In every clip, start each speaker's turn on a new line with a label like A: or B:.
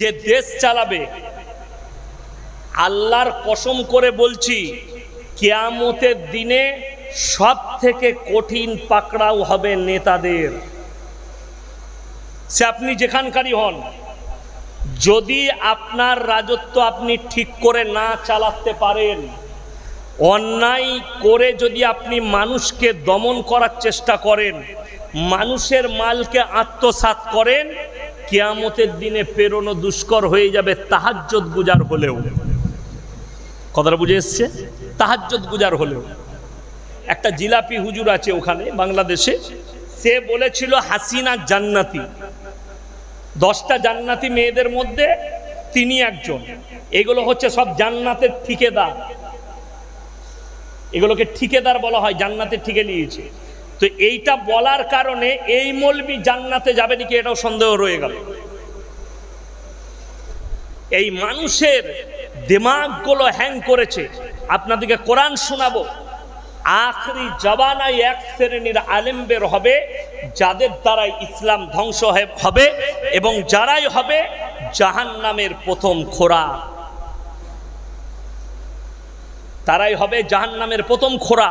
A: যে দেশ চালাবে। আল্লাহর কসম করে বলছি, কেয়ামতের দিনে সব থেকে কঠিন পাকড়াও হবে নেতাদের। সে আপনি যেখানকারই হন, যদি আপনার রাজত্ব আপনি ঠিক করে না চালাতে পারেন, অন্যায় করে যদি আপনি মানুষকে দমন করার চেষ্টা করেন, মানুষের মালকে আত্মসাৎ করেন কেয়ামতের দিনে পেরোনো দুষ্কর হয়ে যাবে তাহাজ্জত গুজার হলেও। কথাটা বুঝে এসছে? তাহাজ্জত গুজার হলেও। একটা জিলাপি হুজুর আছে ওখানে, বাংলাদেশে। সে বলেছিল, হাসিনা জান্নাতি। দশটা জান্নাতি মেয়েদের মধ্যে তিনি একজন। এগুলো হচ্ছে সব জান্নাতের ঠিকেদার। এগুলোকে ঠিকেদার বলা হয়, জান্নাতের ঠিকে নিয়েছে। তো এইটা বলার কারণে এই মলবি জান্নাতে যাবে নাকি এটাও সন্দেহ রয়ে গেল। এই মানুষের দিমাগগুলো হ্যাং করেছে। আপনাদেরকে কোরআন শোনাবো। আখরি জবানায় এক শ্রেণির আলেম বের হবে, যাদের দ্বারাই ইসলাম ধ্বংস হবে এবং যারাই হবে জাহান নামের প্রথম খোরা। তারাই হবে জাহান নামের প্রথম খোরা।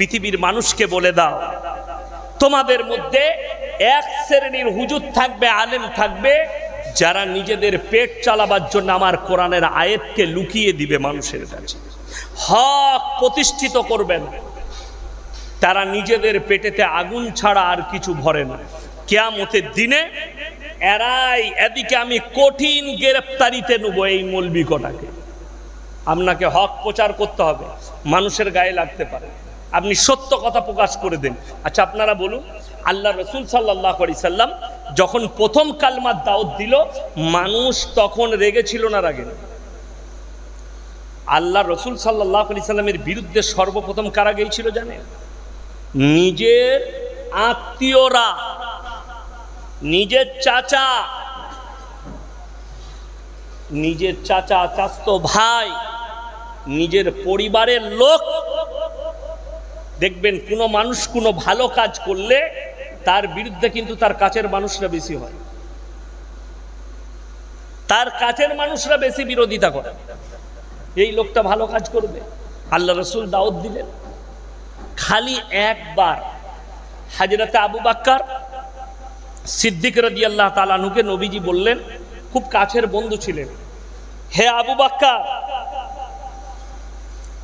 A: পৃথিবীর মানুষকে বলে দাও। তোমাদের মধ্যে এক শ্রেণির হুজুর থাকবে, আলেম থাকবে, যারা নিজেদের পেট চালাবার জন্য আমার কোরআনের আয়েতকে লুকিয়ে দিবে মানুষের কাছে। হক প্রতিষ্ঠিত করবেন। তারা নিজেদের পেটেতে আগুন ছাড়া আর কিছু ভরে না। কেয়ামতের দিনে এরাই এদিকে আমি কঠিন গ্রেপ্তারিতে নেব এই মলবি কটাকে আপনাকে হক প্রচার করতে হবে। মানুষের গায়ে লাগতে পারে। আপনি সত্য কথা প্রকাশ করে দেন। আচ্ছা আপনারা বলুন, আল্লাহ রসুল সাল্লাহ করি সাল্লাম যখন প্রথম কালমার দাওয়াত দিল, মানুষ তখন রেগেছিল না রাগে? আল্লাহ রসুল সাল্লাহ আলি সাল্লামের বিরুদ্ধে সর্বপ্রথম কারা গিয়েছিল জানেন? নিজের আত্মীয়রা, নিজের চাচা নিজের চাচা চাস্তো ভাই, নিজের পরিবারের লোক দেখবেন কোনো মানুষ কোনো ভালো কাজ করলে তার বিরুদ্ধে কিন্তু তার কাছের মানুষরা বেশি হয়। তার কাছের মানুষরা বেশি বিরোধিতা করে। এই লোকটা ভালো কাজ করবে। আল্লাহ রসুল দাউদ দিলেন। খালি একবার হাজরতে আবু বাক্কার সিদ্দিক রদি আল্লাহ তালানুকে নবীজি বললেন, খুব কাছের বন্ধু ছিলেন। হে আবু বাক্কার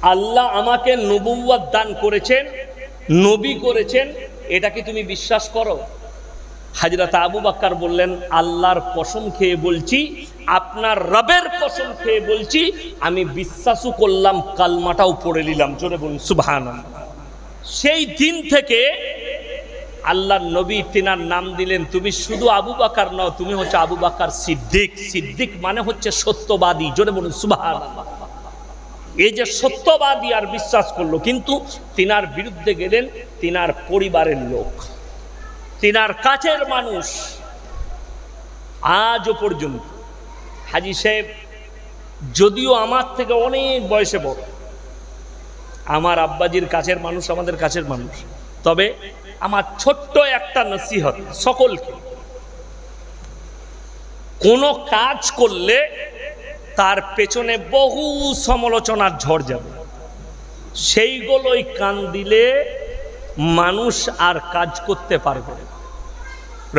A: আল্লাহ আমাকে নবুয়াদ দান করেছেন, নবী করেছেন, এটা কি তুমি বিশ্বাস করো? হাজরত আবু বাক্কার বললেন, আল্লাহর কসম খেয়ে বলছি, আপনার রবের কসম খেয়ে বলছি, আমি বিশ্বাসও করলাম, কালমাটাও পড়ে নিলাম। জোরে বলুন সুবহান সেই দিন থেকে আল্লাহ নবী তিনার নাম দিলেন, তুমি শুধু আবু বাকার নও, তুমি হচ্ছে আবু বাকার সিদ্দিক। সিদ্দিক মানে হচ্ছে সত্যবাদী। জোরে বলুন সুবহান এই যে সত্যবাদী আর বিশ্বাস করল, কিন্তু তিনার বিরুদ্ধে গেলেন তিনার পরিবারের লোক, তিনার কাছের মানুষ। আজও পর্যন্ত হাজি সাহেব, যদিও আমার থেকে অনেক বয়সে বড়, আমার আব্বাজির কাছের মানুষ আমাদের কাছের মানুষ, তবে আমার ছোট্ট একটা নসিহত সকলকে, কোনো কাজ করলে তার পেছনে বহু সমালোচনার ঝড় যাবে। সেইগুলোই কান দিলে মানুষ আর কাজ করতে পারবে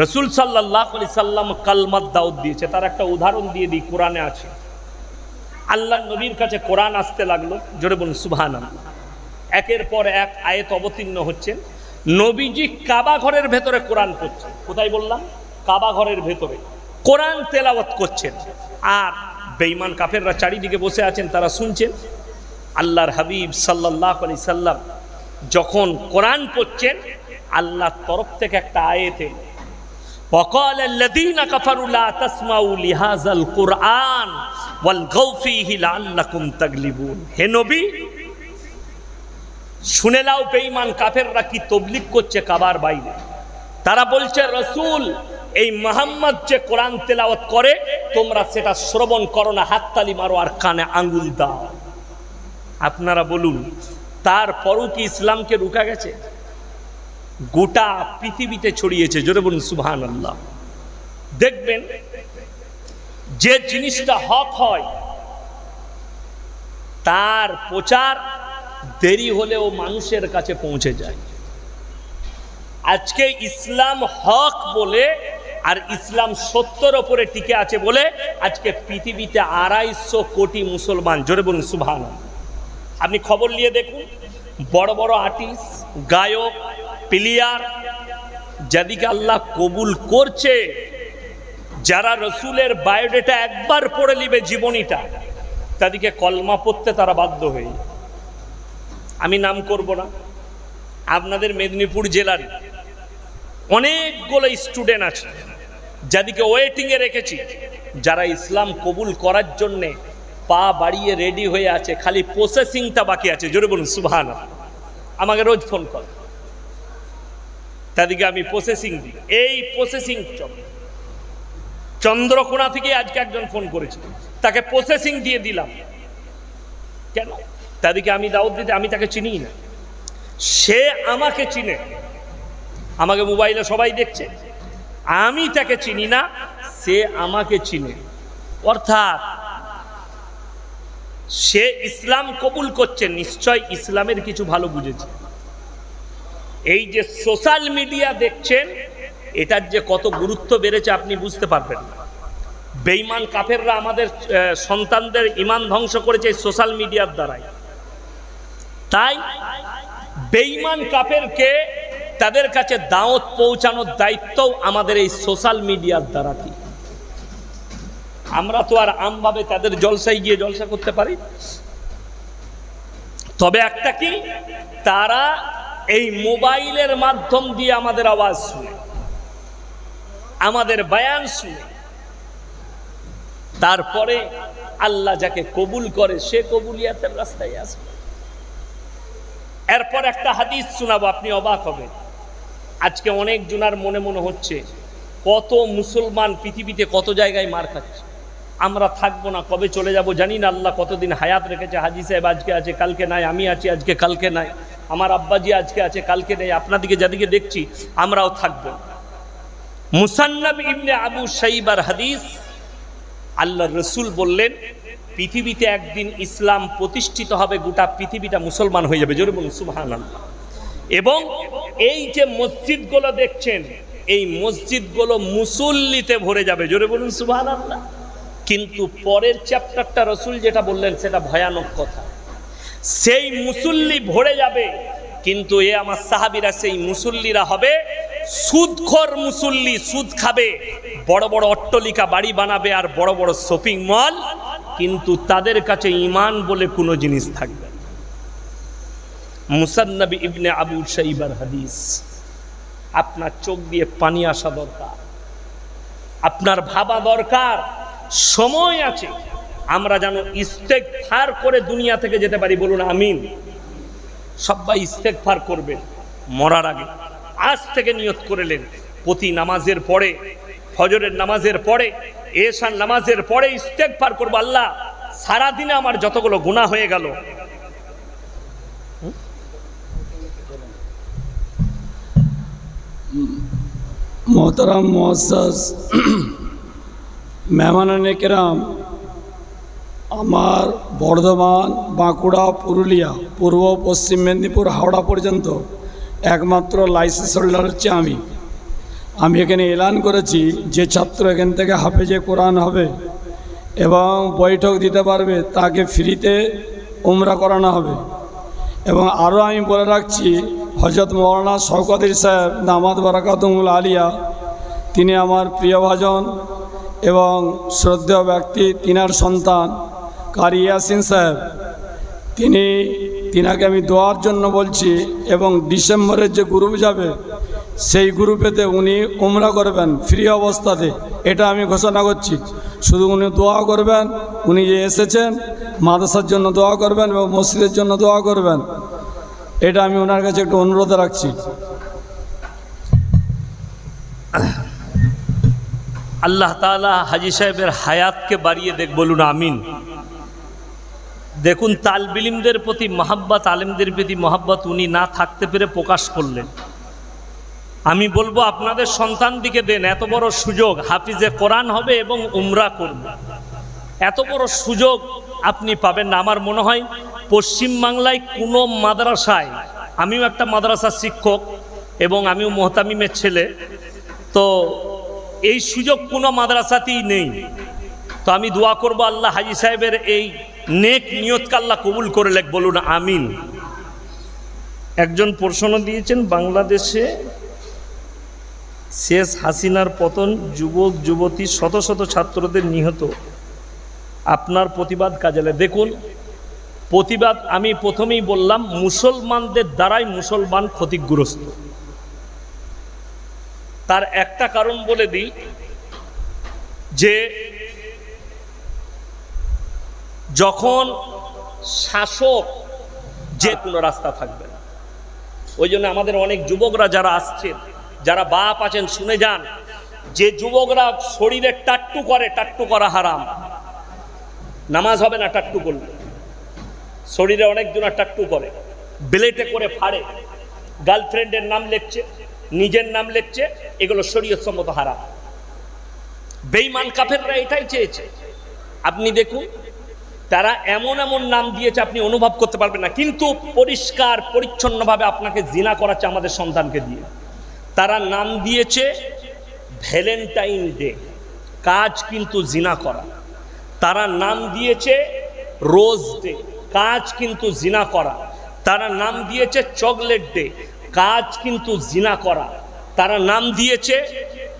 A: রসুল সাল্লাহ আলি সাল্লাম কালমাত দাউদ দিয়েছে। তার একটা উদাহরণ দিয়ে দিই, কোরআনে আছে। আল্লাহ নবীর কাছে কোরআন আসতে লাগল, জোরে বলুন সুবহান একের পর এক আয়েত অবতীর্ণ হচ্ছে। নবীজি কাবা ঘরের ভেতরে কোরআন করছেন কোথায় বললাম? কাবা ঘরের ভেতরে। কোরআন তেলাওয়াত করছেন। আর বেঈমান কাফেররা চারিদিকে বসে আছেন তারা শুনছেন আল্লাহর হাবিব সাল্লাহ আলি সাল্লাম যখন কোরআন পড়ছেন আল্লাহর তরফ থেকে একটা আয়েত এলো وقال الذين كفروا لا تسمعوا لهذا القرآن ওয়াল গৌফিহি লাআল্লাকুম তাগলিবুন হে নবী শুনে নাও বেঈমান কাফেররা কি তবলিগ করছে কাবার বাইরে তারা বলছে রসুল এই মোহাম্মদ যে কোরআন তেলাওয়াত করে, তোমরা সেটা শ্রবণ করো না, হাততালি মারো আর কানে আঙ্গুল দাও। আপনারা বলুন, তারপরও কি ইসলামকে রুকা গেছে? গোটা পৃথিবীতে ছড়িয়েছে, জোরে বলুন সুবহান আল্লাহ দেখবেন, যে জিনিসটা হক হয়, তার প্রচার দেরি হলেও মানুষের কাছে পৌঁছে যায়। আজকে ইসলাম হক বলে আর ইসলাম সত্যর ওপরে টিকে আছে বলে আজকে পৃথিবীতে আড়াইশো কোটি মুসলমান, জোরে বলুন সুভান আপনি খবর নিয়ে দেখুন, বড় বড় আর্টিস্ট গায়ক প্লেয়ার যাদিকে আল্লাহ কবুল করছে, যারা রসুলের বায়োডেটা একবার পড়ে নিবে জীবনীটা, তাদেরকে কলমা পড়তে তারা বাধ্য হয়ে। আমি নাম করব না। আপনাদের মেদিনীপুর জেলার অনেকগুলো স্টুডেন্ট আছে, যাদেরকে ওয়েটিংয়ে রেখেছি, যারা ইসলাম কবুল করার জন্যে পা বাড়িয়ে রেডি হয়ে আছে, খালি প্রসেসিংটা বাকি আছে। জোরে বলুন সুভান আমাকে রোজ ফোন কর। তাদেরকে আমি প্রসেসিং দিই। এই প্রসেসিং চন্দ্রকোনা থেকে আজকে একজন ফোন করেছে। তাকে প্রসেসিং দিয়ে দিলাম। কেন? তাদেরকে আমি দাওয়াত দিতে আমি তাকে চিনি না। সে আমাকে চিনে। আমাকে মোবাইলে সবাই দেখছে। আমি তাকে চিনি না, সে আমাকে চিনে। অর্থাৎ, সে ইসলাম কবুল করছে, নিশ্চয় ইসলামের কিছু ভালো বুঝেছে। এই যে সোশ্যাল মিডিয়া দেখছেন, এটার যে কত গুরুত্ব বেড়েছে আপনি বুঝতে পারবেন বেইমান কাফেররা আমাদের সন্তানদের ইমান ধ্বংস করেছে এই সোশ্যাল মিডিয়ার দ্বারাই। তাই বেইমান কাফেরকে তাদের কাছে দাওয়াত পৌঁছানোর দায়িত্বও আমাদের এই সোশ্যাল মিডিয়ার দ্বারা কি? আমরা তো আর আমভাবে তাদের জলসায় গিয়ে জলসা করতে পারি। তবে একটা কি? তারা এই মোবাইলের মাধ্যম দিয়ে আমাদের আওয়াজ শুনে, আমাদের বায়ান শুনে। তারপরে আল্লাহ যাকে কবুল করে, সে কবুলিয়াতের রাস্তায় আসবে। এরপর একটা হাদিস শোনাবো, আপনি অবাক হবেন। আজকে অনেক জনার মনে মনে হচ্ছে, কত মুসলমান পৃথিবীতে কত জায়গায় মার খাচ্ছে। আমরা থাকব না, কবে চলে যাব জানি না, আল্লাহ কতদিন হায়াত রেখেছে, হাজি সাহেব আজকে আছে, কালকে নাই, আমি আছি আজকে, কালকে নাই, আমার আব্বাজি আজকে আছে, কালকে নেই, আপনাদিকে যাদিকে দেখছি, আমরাও থাকব। মুসান্নাব ইবনে আবু সাইবার হাদিস আল্লাহ রসুল বললেন, পৃথিবীতে একদিন ইসলাম প্রতিষ্ঠিত হবে, গোটা পৃথিবীটা মুসলমান হয়ে যাবে, জোরে বলুন সুবহান আল্লাহ এবং এই যে মসজিদগুলো দেখছেন, এই মসজিদগুলো মুসল্লিতে ভরে যাবে। জোরে বলুন সুবহান আল্লাহ কিন্তু পরের চ্যাপ্টারটা রসুল যেটা বললেন, সেটা ভয়ানক কথা। সেই মুসল্লি ভরে যাবে, কিন্তু এ আমার সাহাবিরা, সেই মুসল্লিরা হবে সুদখোর মুসল্লি, সুদ খাবে, বড় বড় অট্টলিকা বাড়ি বানাবে আর বড় বড় শপিং মল, কিন্তু তাদের কাছে ইমান বলে কোনো জিনিস থাকবে। মুসান্নবী ইবনে আবু সাইবার হাদিস। আপনার চোখ দিয়ে পানি আসা দরকার। আপনার ভাবা দরকার, সময় আছে। আমরা যেন ইস্তেক ফার করে দুনিয়া থেকে যেতে পারি, বলুন আমিন। সবাই ইস্তেক ফার করবেন, মরার আগে। আজ থেকে নিয়ত করলেন প্রতি নামাজের পরে, ফজরের নামাজের পরে এশান নামাজের পরে ইস্তেক ফার করব, আল্লাহ, সারাদিনে আমার যতগুলো গুণা হয়ে গেল
B: মোহতারাম মোয়াজ মেহমান কেরাম, আমার বর্ধমান, বাঁকুড়া, পুরুলিয়া, পূর্ব, পশ্চিম মেদিনীপুর, হাওড়া পর্যন্ত একমাত্র লাইসেন্স হোল্ডার হচ্ছে আমি। আমি এখানে এলান করেছি যে ছাত্র এখান থেকে হাফেজে কোরআন হবে এবং বৈঠক দিতে পারবে, তাকে ফ্রিতে উমরা করানো হবে। এবং আরও আমি বলে রাখছি হজরত মৌলানা শওকতির সাহেব দামাদ বারাকাতুমুল আলিয়া, তিনি আমার প্রিয়ভাজন এবং শ্রদ্ধেয় ব্যক্তি, তিনার সন্তান কারি ইয়াসিন সাহেব। তিনি, তিনাকে আমি দোয়ার জন্য বলছি এবং ডিসেম্বরের যে গ্রুপ যাবে, সেই গ্রুপেতে উনি উমরা করবেন ফ্রি অবস্থাতে। এটা আমি ঘোষণা করছি। শুধু উনি দোয়া করবেন, উনি যে এসেছেন, মাদ্রাসার জন্য দোয়া করবেন এবং মসজিদের জন্য দোয়া করবেন। এটা আমি ওনার কাছে একটু অনুরোধ রাখছি।
A: আল্লাহ তাআলা হাজি সাহেবের হায়াতকে বাড়িয়ে দেখ, বলুন আমিন। দেখুন, তালবিলিমদের প্রতি মহাব্বত, আলেমদের প্রতি মহাব্বত উনি না থাকতে পেরে প্রকাশ করলেন। আমি বলব, আপনাদের সন্তান দিকে দেন, এত বড় সুযোগ, হাফিজে কোরআন হবে এবং উমরা করবে। এত বড় সুযোগ আপনি পাবেন না। আমার মনে হয় পশ্চিমবাংলায় কোনো মাদ্রাসায়, আমিও একটা মাদ্রাসার শিক্ষক এবং আমিও মোহতামিমের ছেলে, তো এই সুযোগ কোনো মাদ্রাসাতেই নেই। তো আমি দোয়া করব আল্লাহ হাজি সাহেবের এই নেক নিয়তকে আল্লাহ কবুল করে লেখ, বলুন আমিন। একজন প্রশ্ন দিয়েছেন, বাংলাদেশে শেষ হাসিনার পতন যুবক, যুবতী, শত শত ছাত্রদের নিহত। আপনার প্রতিবাদ কাজে দেখুন প্রতিবাদ আমি প্রথমেই বললাম, মুসলমানদের দ্বারাই মুসলমান ক্ষতিগ্রস্ত। তার একটা কারণ বলে দিই, যে যখন শাসক যে কোনো রাস্তা থাকবে না, ওই জন্য আমাদের অনেক যুবকরা যারা আসছেন, যারা বাপ আছেন, শুনে যান, যে যুবকরা শরীরে টাট্টু করে, টাট্টু করা হারাম। নামাজ হবে না, টাট্টু করলে। শরীরে অনেক টাট্টু করে। বেলেটে করে ফাড়ে। গার্লফ্রেন্ডের নাম লিখছে, নিজের নাম লিখছে, এগুলো শরীয়ত সম্মত হারাম। বেইমান কাফেররা এটাই চেয়েছে। আপনি দেখুন, তারা এমন এমন নাম দিয়েছে, আপনি অনুভব করতে পারবেন না। কিন্তু পরিষ্কার, পরিচ্ছন্নভাবে আপনাকে জিনা করাচ্ছে আমাদের সন্তানকে দিয়ে। তারা নাম দিয়েছে, ভ্যালেন্টাইন ডে। কাজ কিন্তু জিনা করা। তারা নাম দিয়েছে, রোজ ডে। কাজ কিন্তু জিনা করা। তারা নাম দিয়েছে চকলেট ডে। কাজ কিন্তু জিনা করা। তারা নাম দিয়েছে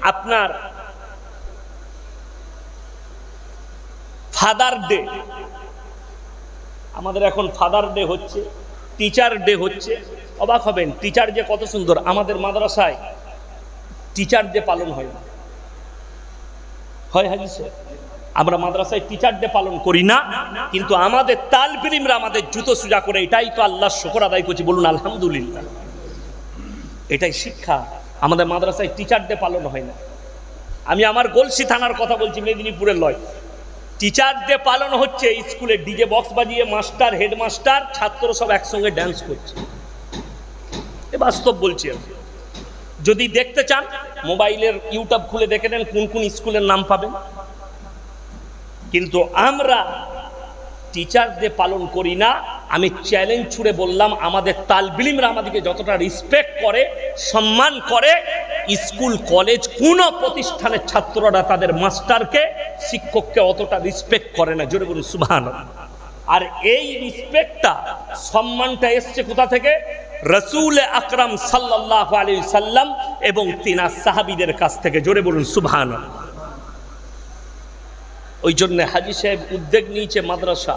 A: আপনার ফাদার ডে। আমাদের এখন ফাদার ডে হচ্ছে, টিচার ডে হচ্ছে। অবাক হবেন, টিচার যে কত সুন্দর। আমাদের মাদ্রাসায় টিচার ডে পালন হয় না। হয় হাজি স্যার? আমরা মাদ্রাসায় টিচার ডে পালন করি না, কিন্তু আমাদের তালবিলিমরা আমাদের জুতো সুজা করে, এটাই তো আল্লাহ শুকর আদায় করছি, বলুন আলহামদুলিল্লাহ। এটাই শিক্ষা, আমাদের মাদ্রাসায় টিচার ডে পালন হয় না। আমি আমার গলসি থানার কথা বলছি, মেদিনীপুরের লয়। টিচার ডে পালন হচ্ছে, স্কুলে ডিজে বক্স বাজিয়ে মাস্টার, হেডমাস্টার, ছাত্র সব একসঙ্গে ড্যান্স করছে। এ বাস্তব বলছি আমি। যদি দেখতে চান, মোবাইলের ইউটিউব খুলে দেখে নেন, কোন কোন স্কুলের নাম পাবেন। কিন্তু আমরা টিচার ডে পালন করি না। আমি চ্যালেঞ্জ ছুড়ে বললাম, আমাদের তালবিলিমরা আমাদেরকে যতটা রেসপেক্ট করে, সম্মান করে স্কুল কলেজ কোনো প্রতিষ্ঠানের ছাত্ররা তাদের মাস্টারকে, শিক্ষককে অতটা রেসপেক্ট করে না। জোরে বলুন সুভান আর এই রিসপেক্টটা সম্মানটা এসছে কোথা থেকে? রসুল আকরাম সাল্লাহ আলী সাল্লাম এবং তিনা সাহাবিদের কাছ থেকে। জোরে বলুন সুভান ওই জন্য হাজি সাহেব উদ্যোগ নিয়েছে মাদ্রাসা।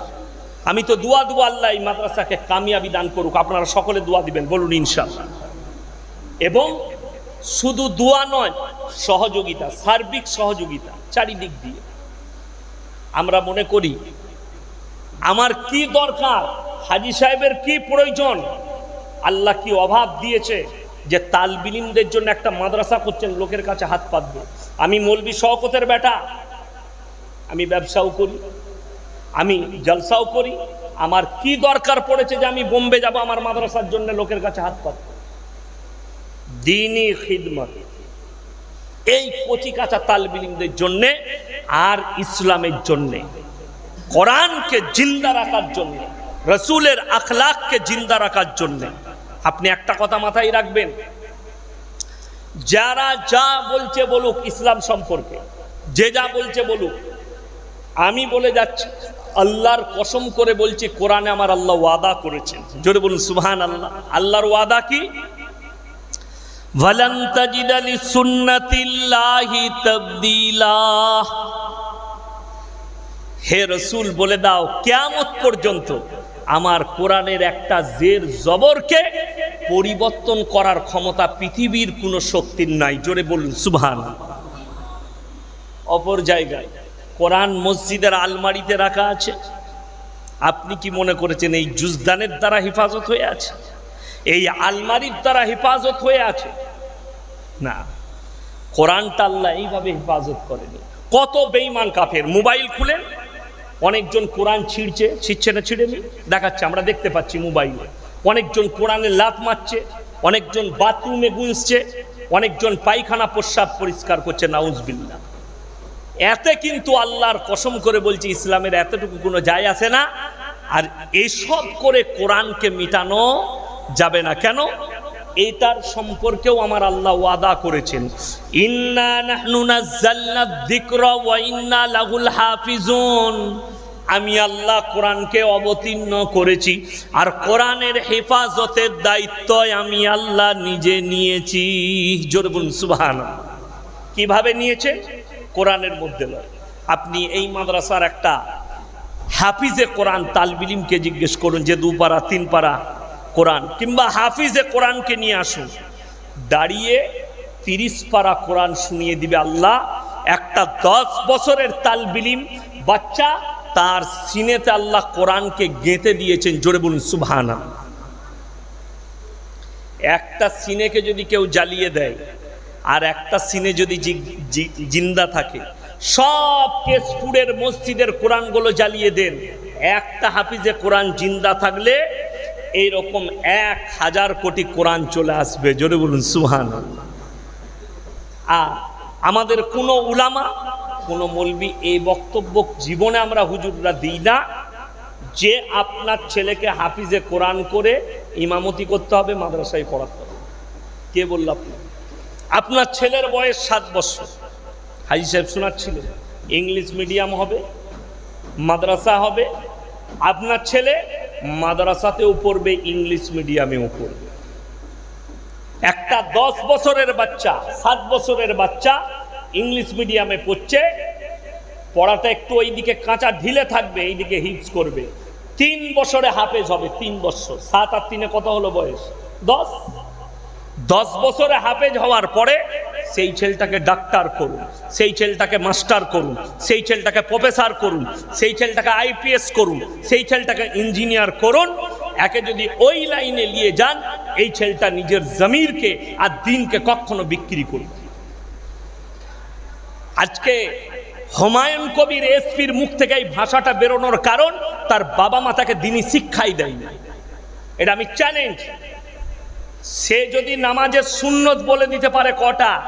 A: আমি তো দোয়া দোয়া আল্লাহ এই মাদ্রাসাকে কামিয়াবি দান করুক, আপনারা সকলে দোয়া দিবেন, বলুন ইনশাল্লাহ এবং শুধু দোয়া নয়, সহযোগিতা, সার্বিক সহযোগিতা, চারিদিক দিয়ে। আমরা মনে করি, আমার কি দরকার, হাজি সাহেবের কি প্রয়োজন, আল্লাহ কি অভাব দিয়েছে যে তালবিলিমদের জন্য একটা মাদ্রাসা করছেন লোকের কাছে হাত পাতবে। আমি মলবি শওকতের বেটা আমি ব্যবসাও করি, আমি জলসাও করি। আমার কি দরকার পড়েছে যে আমি বোম্বে যাব, আমার মাদ্রাসার জন্য লোকের কাছে হাত পাত দিনই খিদমত। এই কচি কাঁচা তালবিলিমদের জন্যে আর ইসলামের জন্যে, কোরআনকে জিন্দা রাখার জন্য, রসুলের আখলাককে জিন্দা রাখার জন্য, আপনি একটা কথা মাথায় রাখবেন, যারা যা বলছে বলুক ইসলাম সম্পর্কে, যে যা বলছে বলুক আমি বলে যাচ্ছি, আল্লাহর কসম করে বলছি, কোরআনে আমার আল্লাহ ওয়াদা করেছেন। জোরে বলুন সুবহান আল্লাহ আল্লাহর ওয়াদা কি? হে রসুল, বলে দাও, কেয়ামত পর্যন্ত আমার কোরআনের একটা জের জবরকে পরিবর্তন করার ক্ষমতা পৃথিবীর কোনো শক্তির নাই। জোরে বলুন সুবহান অপর জায়গায় কোরআন মসজিদের আলমারিতে রাখা আছে। আপনি কি মনে করেছেন এই জুজদানের দ্বারা হেফাজত হয়ে আছে? এই আলমারির দ্বারা হেফাজত হয়ে আছে? না। কোরআনটা আল্লাহ এইভাবে হেফাজত করেনি। কত বেইমান কাফের। মোবাইল খুলেন, অনেকজন কোরআন ছিঁড়ছে ছিঁড়ছে না, ছিঁড়েনি? দেখাচ্ছে, আমরা দেখতে পাচ্ছি মোবাইলে। অনেকজন কোরআনে লাত মারছে, অনেকজন বাথরুমে গুঁজছে, অনেকজন পায়খানা প্রস্রাব পরিষ্কার করছে নাউজবিল্লা এতে কিন্তু আল্লাহর কসম করে বলছি, ইসলামের এতটুকু কোনো যায় আসে না। আর এসব করে কোরআনকে মিটানো যাবে না। কেন? এটার সম্পর্কেও আমার আল্লাহ ওয়াদা করেছেন। আমি আল্লাহ কোরআনকে অবতীর্ণ করেছি, আর কোরআনের হেফাজতের দায়িত্ব আমি আল্লাহ নিজে নিয়েছি। জোরে বলুন, সুবহানাল্লাহ। কীভাবে নিয়েছে? কোরআনের মধ্যে নয় আপনি এই মাদ্রাসার একটা হাফিজে কোরআন তালবিলিমকে জিজ্ঞেস করুন যে দু পারা তিন পারা কোরআন, কিংবা হাফিজে কোরআনকে নিয়ে আসুন। দাঁড়িয়ে তিরিশ পারা কোরআন শুনিয়ে দিবে আল্লাহ। একটা দশ বছরের তালবিলিম বাচ্চা তার সিনেতে আল্লাহ কোরআনকে গেঁথে দিয়েছেন, জোরে বলুন সুবহানা একটা সিনেকে যদি কেউ জ্বালিয়ে দেয় আর একটা সিনে যদি জিন্দা থাকে, সব কেশপুরের মসজিদের কোরআনগুলো জ্বালিয়ে দেন। একটা হাফিজে কোরআন জিন্দা থাকলে এইরকম এক হাজার কোটি কোরআন চলে আসবে। জোরে বলুন সুহান আর আমাদের কোনো উলামা, কোনো মলবি এই বক্তব্য জীবনে আমরা হুজুররা দিই না। যে আপনার ছেলেকে হাফিজে কোরআন করে ইমামতি করতে হবে, মাদ্রাসায় পড়াতে হবে। কে বলল আপনি আপনার ছেলের বয়স সাত বছর। হাজি সাহেব শোনাচ্ছিলেন ইংলিশ মিডিয়াম হবে, মাদ্রাসা হবে, আপনার ছেলে মাদ্রাসাতেও পড়বে, ইংলিশ মিডিয়ামেও পড়বে। একটা দশ বছরের বাচ্চা, সাত বছরের বাচ্চা ইংলিশ মিডিয়ামে পড়ছে, পড়াটা একটু ওইদিকে কাঁচা ঢিলে থাকবে, এইদিকে হিপস করবে। তিন বছরে হাফেজ হবে, তিন বছর। সাত আর তিনে কত হলো বয়স? দশ? দশ বছরে হাফেজ হওয়ার পরে সেই ছেলেটাকে ডাক্তার করুন, সেই ছেলেটাকে মাস্টার করুন, সেই ছেলেটাকে প্রফেসর করুন, সেই ছেলেটাকে আইপিএস করুন, সেই ছেলেটাকে ইঞ্জিনিয়ার করুন, একে যদি ওই লাইনে নিয়ে যান, এই ছেলেটা নিজের জমিরকে আর দিনকে কখনো বিক্রি করবে আজকে হুমায়ুন কবির এসপির মুখ থেকে এই ভাষাটা বেরোনোর কারণ তার বাবা মা তাকে দিনই শিক্ষাই দেয়নি এটা আমি চ্যালেঞ্জ সে যদি নামাজের সুন্নত বলে দিতে পারে কটা,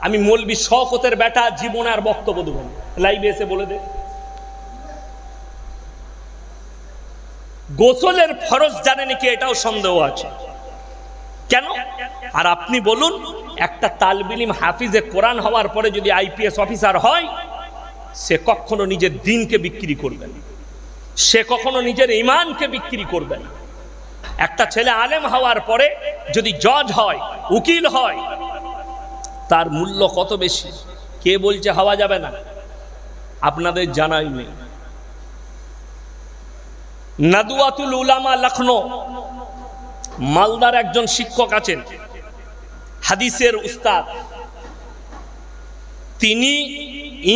A: আমি মলবি শকতের বেটা জীবন আর বক্তব্য দেব। লাইভে এসে বলে দে। গোসলের ফরজ জানেনি কি এটাও সন্দেহ আছে। কেন? আর আপনি বলুন, একটা তালবিলিম হাফিজে কোরআন হওয়ার পরে যদি আইপিএস অফিসার হয়, সে কখনো নিজের দিনকে বিক্রি করবে না। সে কখনো নিজের ইমানকে বিক্রি করবে না। একটা ছেলে আলেম হওয়ার পরে যদি জজ হয়, উকিল হয়, তার মূল্য কত বেশি? কে বলছে হওয়া যাবে না? আপনাদের জানাই নেই। নাদুয়াতুল উলামা লখনৌ, মালদার একজন শিক্ষক আছেন, হাদিসের উস্তাদ। তিনি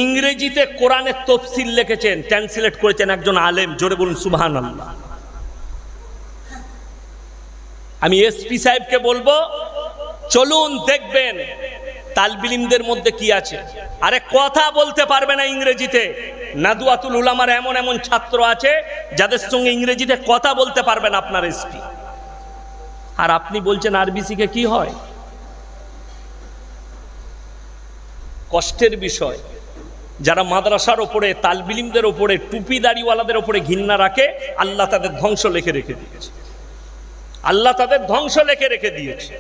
A: ইংরেজিতে কোরআনের তফসিল লিখেছেন ট্রান্সলেট করেছেন একজন আলেম, জোরে বলুন সুবহান আল্লাহ আমি এসপি সাহেবকে বলব, চলুন দেখবেন তালবিলিমদের মধ্যে কি আছে। আরে কথা বলতে পারবে না ইংরেজিতে। নাদুয়াতুল উলামার এমন এমন ছাত্র আছে, যাদের সঙ্গে ইংরেজিতে কথা বলতে পারবেন আপনার এসপি। আর আপনি বলছেন আরবিসিকে কি হয়? কষ্টের বিষয়। যারা মাদ্রাসার ওপরে, তালবিলিমদের ওপরে, টুপি দাড়িওয়ালাদের ওপরে ঘৃণা রাখে, আল্লাহ তাদের ধ্বংস লেখে রেখে দিয়েছে। আল্লাহ তাদের ধ্বংস লেখে রেখে দিয়েছে।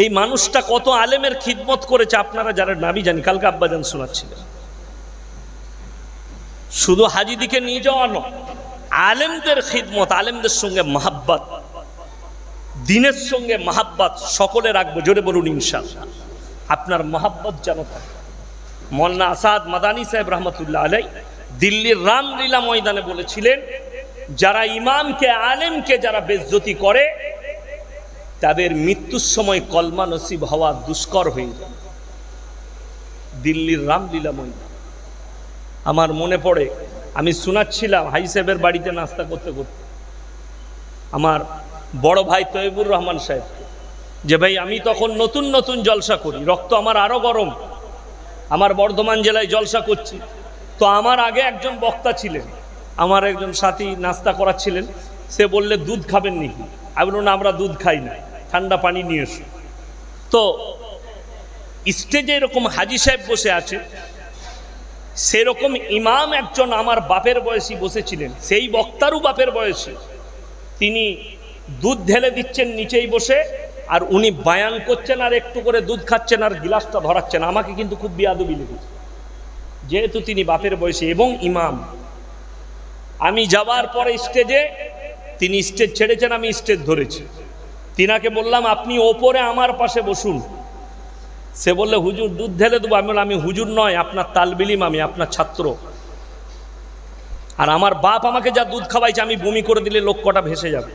A: এই মানুষটা কত আলেমের খিদমত করেছে, আপনারা যারা নামি জানি, কালকে আব্বাজান শোনাচ্ছিলেন। শুধু হাজিদিকে নিয়ে যাওয়া নয়, আলেমদের খিদমত, আলেমদের সঙ্গে মাহাব্বাত, দিনের সঙ্গে মাহাব্বাত সকলে রাখব, জোরে বলুন ইনশাল্লাহ আপনার মাহাব্বত যেন থাকে। মন্না আসাদ মাদানী সাহেব রহমতুল্লাহ আলাই দিল্লির রামলীলা ময়দানে বলেছিলেন, যারা ইমামকে, আলেমকে যারা বেজ্জতি করে, তাদের মৃত্যুর সময় কলমা নসিব হওয়া দুষ্কর হয়ে যায়। দিল্লির রামলীলা ময়দান। আমার মনে পড়ে, আমি শোনাচ্ছিলাম হাই সাহেবের বাড়িতে নাস্তা করতে করতে। আমার বড় ভাই তৈবুর রহমান সাহেব, যে ভাই, আমি তখন নতুন নতুন জলসা করি, রক্ত আমার আরও গরম। আমার বর্ধমান জেলায় জলসা করছি। তো আমার আগে একজন বক্তা ছিলেন। আমার একজন সাথী নাস্তা করাচ্ছিলেন। সে বললে, দুধ খাবেন নাকি? আমি বলুন আমরা দুধ খাই না। ঠান্ডা পানি নিয়ে এসো। তো স্টেজে এরকম হাজি সাহেব বসে আছে। সেরকম ইমাম একজন আমার বাপের বয়সী বসেছিলেন। সেই বক্তারও বাপের বয়সী। তিনি দুধ ঢেলে দিচ্ছেন নিচেই বসে, আর উনি বায়ান করছেন আর একটু করে দুধ খাচ্ছেন আর গিলাসটা ধরাচ্ছেন। আমাকে কিন্তু খুব বিয়াদবি লেগেছে। যেহেতু তিনি বাপের বয়সী এবং ইমাম। আমি যাওয়ার পরে স্টেজে তিনি স্টেজ ছেড়েছেন আমি স্টেজ ধরেছি। তিনাকে বললাম আপনি ওপরে আমার পাশে বসুন। সে বললে হুজুর দুধ ঢেলে দেবো। আমি বললাম, আমি হুজুর নয় আপনার তালবিলিম আমি আপনার ছাত্র। আর আমার বাপ আমাকে যা দুধ খাওয়াইছে আমি বমি করে দিলে লোক কটা ভেসে যাবে।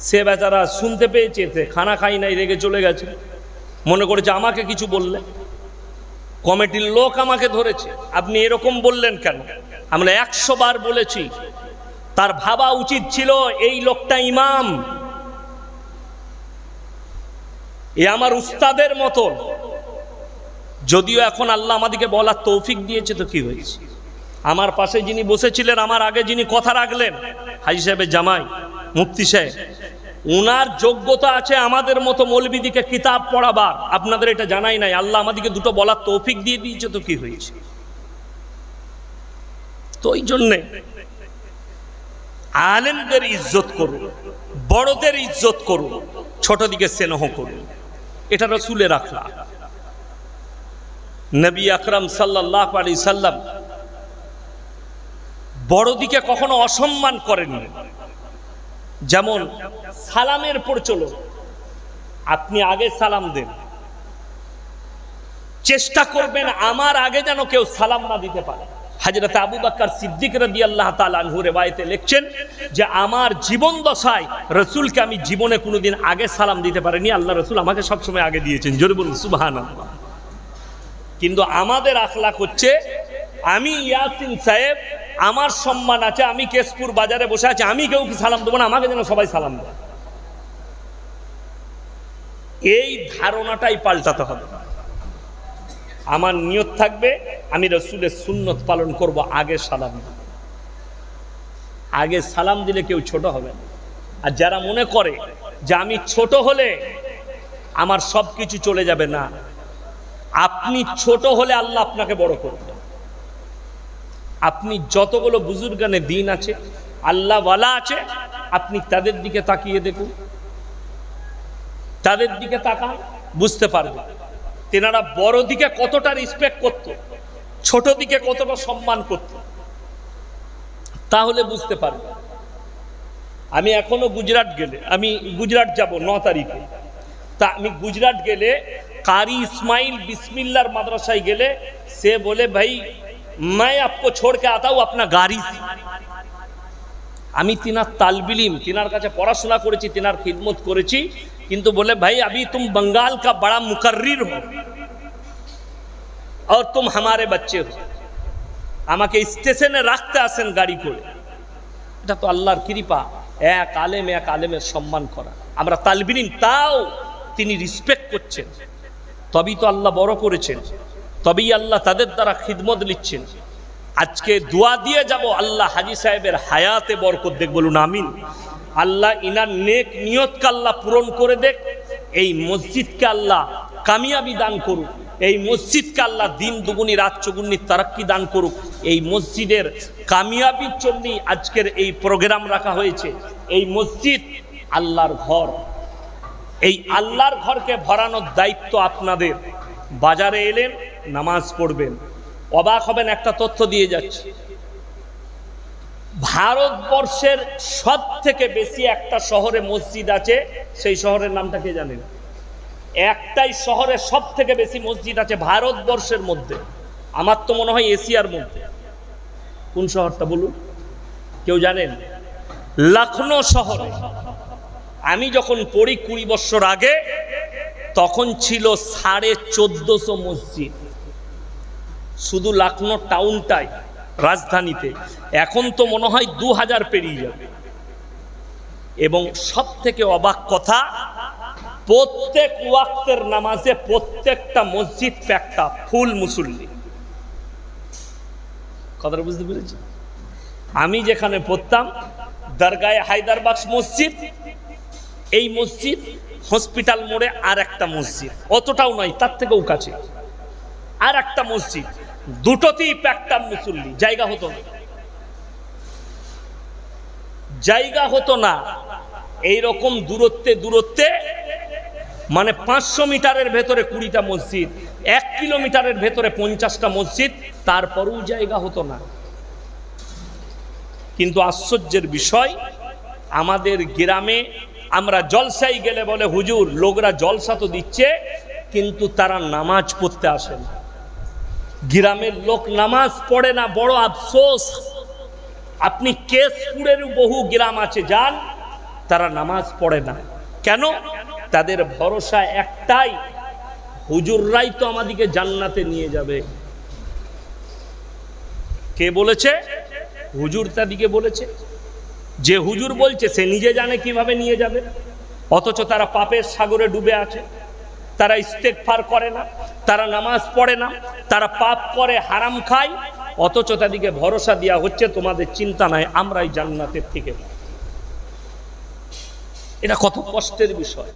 A: সে বেচারা শুনতে পেয়েছে খানা খাই নাই রেগে চলে গেছে। মনে করেছে আমাকে কিছু বললে। কমিটির লোক আমাকে ধরেছে। আপনি এরকম বললেন কেন? আমরা একশো বার বলেছি, তার ভাবা উচিত ছিল এই লোকটা ইমাম। এ আমার উস্তাদের মতন যদিও এখন আল্লাহ আমাদেরকে বলার তৌফিক দিয়েছে তো কি হয়েছে? আমার পাশে যিনি বসেছিলেন, আমার আগে যিনি কথা রাখলেন, হাজি সাহেবের জামাই, মুফতি সাহেব ওনার যোগ্যতা আছে আমাদের মতো মৌলবিদিকে কিতাব পড়াবার। আপনাদের এটা জানাই নাই। আল্লাহ আমাদেরকে দুটো বলার তৌফিক দিয়ে দিয়েছে তো কি হয়েছে? তো ওই জন্যে আলেমদের ইজ্জত করুন, বড়দের ইজ্জত করুন ছোট দিকে স্নেহ করুন। এটা রসুলের রাখলা নবী আকরাম সাল্লাহ আলী সাল্লাম বড় দিকে কখনো অসম্মান করেননি। যেমন সালামের প্রচলন। আপনি আগে সালাম দেন। চেষ্টা করবেন আমার আগে যেন কেউ সালাম না দিতে পারে। হাজরত আবু বাক্কার সিদ্দিক রদি আল্লাহ তালু রেবায়তে লিখছেন যে, আমার জীবন দশায় রসুলকে আমি জীবনে কোনোদিন আগে সালাম দিতে পারিনি। আল্লাহ রসুল আমাকে সবসময় আগে দিয়েছেন। জোরে বলুন সুবাহান কিন্তু আমাদের আখলাক হচ্ছে, আমি ইয়াসিন সাহেব আমার সম্মান আছে, আমি কেশপুর বাজারে বসে আছি, আমি কেউ সালাম দেবো না, আমাকে যেন সবাই সালাম দেয়। এই ধারণাটাই পাল্টাতে হবে। আমার নিয়ত থাকবে, আমি রসুলের সুন্নত পালন করব, আগে সালাম। আগে সালাম দিলে কেউ ছোট হবে না। আর যারা মনে করে যে আমি ছোট হলে আমার সব কিছু চলে যাবে না, আপনি ছোট হলে আল্লাহ আপনাকে বড় করবে। আপনি যতগুলো বুজুর্গানে দিন আছে আল্লাহওয়ালা আছে, আপনি তাদের দিকে তাকিয়ে দেখুন। তাদের দিকে তাকান, বুঝতে পারবেন। তেনারা বড় দিকে কতটা রেসপেক্ট করত, ছোট দিকে কতটা সম্মান করত। তাহলে বুঝতে পারবে আমি এখনও গুজরাট গেলে, আমি গুজরাট যাব ন তারিখে। তা আমি গুজরাট গেলে, কারি ইসমাইল বিসমিল্লার মাদ্রাসায় গেলে, সে বলে, ভাই मैं आपको छोड़ के आता हूँ अपना गाड़ी से আমি তিনার তালবিলিম তিনার কাছে পড়াশোনা করেছি তিনার খিদমত করেছি কিন্তু বলে ভাই अभी तुम बंगाल का बड़ा मुकर्रिर हो और तुम हमारे बच्चे हो আমাকে স্টেশনে রাখতে আসেন গাড়ি করে এটা তো আল্লাহর কৃপা এক আলেম এক আলেমের সম্মান করা আমরা তালবিলিম তাও তিনি রিসপেক্ট করছেন তবেই তো আল্লাহ বড় করেছেন তবেই আল্লাহ তাদের দ্বারা খিদমত নিচ্ছেন। আজকে দোয়া দিয়ে যাব, আল্লাহ হাজি সাহেবের হায়াতে বরকত দেখ, বলুন আমিন। আল্লাহ ইনার নেক নিয়তকে আল্লাহ পূরণ করে দেখ, এই মসজিদকে আল্লাহ কামিয়াবি দান করুক, এই মসজিদকে আল্লাহ দিন দুগুনি, রাত চুগুনি তারাক্কি দান করুক, এই মসজিদের কামিয়াবির জন্যই আজকের এই প্রোগ্রাম রাখা হয়েছে। এই মসজিদ আল্লাহর ঘর। এই আল্লাহর ঘরকে ভরানোর দায়িত্ব আপনাদের। বাজারে এলেন, নামাজ পড়বেন। অবাক হবেন, একটা তথ্য দিয়ে যাচ্ছে। ভারতবর্ষের সব থেকে বেশি একটা শহরে মসজিদ আছে, সেই শহরের নামটা কে জানেন? একটাই শহরে সব থেকে বেশি মসজিদ আছে ভারতবর্ষের মধ্যে। আমার তো মনে হয় এশিয়ার মধ্যে। কোন শহরটা বলুন? কেউ জানেন? লখনৌ শহরে। আমি যখন পড়ি কুড়ি বছর আগে তখন ছিল সাড়ে চোদ্দশো মসজিদ। শুধু লখনৌ টাউনটাই রাজধানীতে। এখন তো মনে হয় দু হাজার পেরিয়ে যাবে। এবং সব থেকে অবাক কথা, প্রত্যেক ওয়াক্তের নামাজে প্রত্যেকটা মসজিদ প্যাকটা ফুল মুসল্লি। কথাটা বুঝতে পেরেছি আমি যেখানে পড়তাম, দরগায় হায়দারবাগ মসজিদ, এই মসজিদ হসপিটাল মোড়ে আর একটা মসজিদ। অতটাও নয়, তার থেকেও কাছে। আর একটা মসজিদ। দুটোতেই প্যাকটা মুসল্লি। জায়গা হতো না। জায়গা হতো না। এই রকম দূরত্বে দূরত্বে মানে পাঁচশো মিটারের ভেতরে কুড়িটা মসজিদ, এক কিলোমিটারের ভেতরে পঞ্চাশটা মসজিদ, তারপরেও জায়গা হতো না। কিন্তু আশ্চর্যের বিষয়, আমাদের গ্রামে আমরা জলসাই গেলে বলে, হুজুর, লোকরা জলসা তো দিচ্ছে, কিন্তু তারা নামাজ পড়তে আসে না। গ্রামের লোক নামাজ পড়ে না, বড় আফসোস। আপনি কেশপুরের বহু গ্রাম আছে, যান, তারা নামাজ পড়ে না। কেন? তাদের ভরসা একটাই, হুজুররাই তো আমাদেরকে জান্নাতে নিয়ে যাবে। কে বলেছে? হুজুর তাদিকে বলেছে। যে হুজুর বলছে, সে নিজে জানে কীভাবে নিয়ে যাবে? অথচ তারা পাপের সাগরে ডুবে আছে। তারা ইস্তেকফার করে না, তারা নামাজ পড়ে না, তারা পাপ করে, হারাম খায়। অথচ তাদেরকে ভরসা দেওয়া হচ্ছে, তোমাদের চিন্তা নাই, আমরাই জান্নাতের থেকে এটা কত কষ্টের বিষয়।